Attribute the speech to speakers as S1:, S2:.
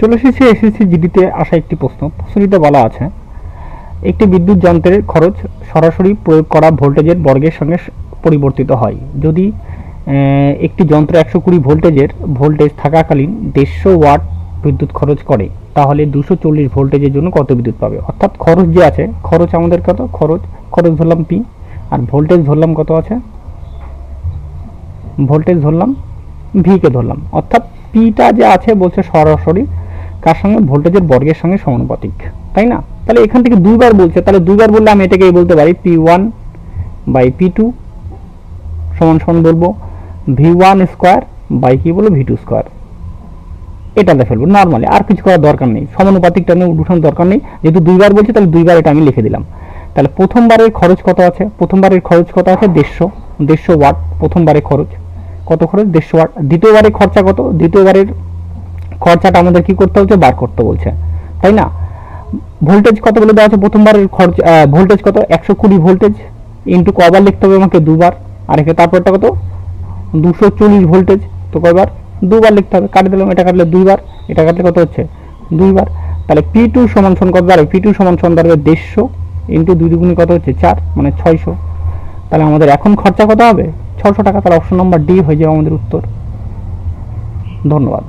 S1: চলে এসেছে এসএসসি জিডিতে আসা একটি প্রশ্ন। প্রশ্নটিতে বলা আছে, একটি বিদ্যুৎ যন্ত্রের খরচ সরাসরি প্রয়োগ করা ভোল্টেজের বর্গের সঙ্গে পরিবর্তিত হয়। যদি একটি যন্ত্র একশো কুড়ি ভোল্টেজের ভোল্টেজ থাকাকালীন দেড়শো ওয়াট বিদ্যুৎ খরচ করে, তাহলে দুশো চল্লিশ ভোল্টেজের জন্য কত বিদ্যুৎ পাবে? অর্থাৎ খরচ যে আছে, খরচ আমাদের কত? খরচ খরচ ধরলাম পি আর ভোল্টেজ ধরলাম কত আছে? ভোল্টেজ ধরলাম ভিকে ধরলাম। অর্থাৎ পিটা যে আছে বলছে সরাসরি কার সঙ্গে? ভোল্টেজের বর্গের সঙ্গে সমানুপাতিক। তাই না? তাহলে এখান থেকে দুইবার বলছে। তাহলে দুইবার বললে আমি এটাকে বলতে পারি P one by P two সমান সমান বলব। ভি ওয়ান স্কোয়ার বাই কি বলব? ভি টু স্কোয়ার এটাতে ফেলব। নর্মালি আর কিছু করার দরকার নেই। সমানুপাতিকটা নিয়ে উঠানোর দরকার নেই। যেহেতু দুইবার বলছে, তাহলে দুইবার এটা আমি লিখে দিলাম। তাহলে প্রথমবারের খরচ কত আছে? প্রথমবারের খরচ কত আছে? দেড়শো। দেড়শো ওয়াট প্রথমবারের খরচ। কত খরচ? দেড়শো ওয়াট। দ্বিতীয়বারের খরচা কত? দ্বিতীয়বারের খরচাটা আমাদের কি করতে হচ্ছে? বার করতে বলছে। তাই না? ভোল্টেজ কত বলে দেওয়া আছে? প্রথমবারের খরচ ভোল্টেজ কত? একশো কুড়ি ভোল্টেজ। ইন্টু কবার লিখতে হবে আমাকে দুবার। আর এখানে তারপরটা কত? দুশো চল্লিশ ভোল্টেজ। তো কয়বার? দুবার লিখতে হবে। কাটে দিলাম, এটা কাটলে দুইবার। এটা কাটলে কত হচ্ছে? দুইবার। তাহলে পি টু সমান সমান কত দাঁড়াবে? পি টু সমান সমান দাঁড়াবে দেড়শো। ইন্টু দুই দুগুণে কত হচ্ছে? চার মানে ছয়শো। তাহলে আমাদের এখন খরচা কত হবে? ছশো টাকা। তাহলে অপশন নম্বর ডি হয়ে যাবে আমাদের উত্তর। ধন্যবাদ।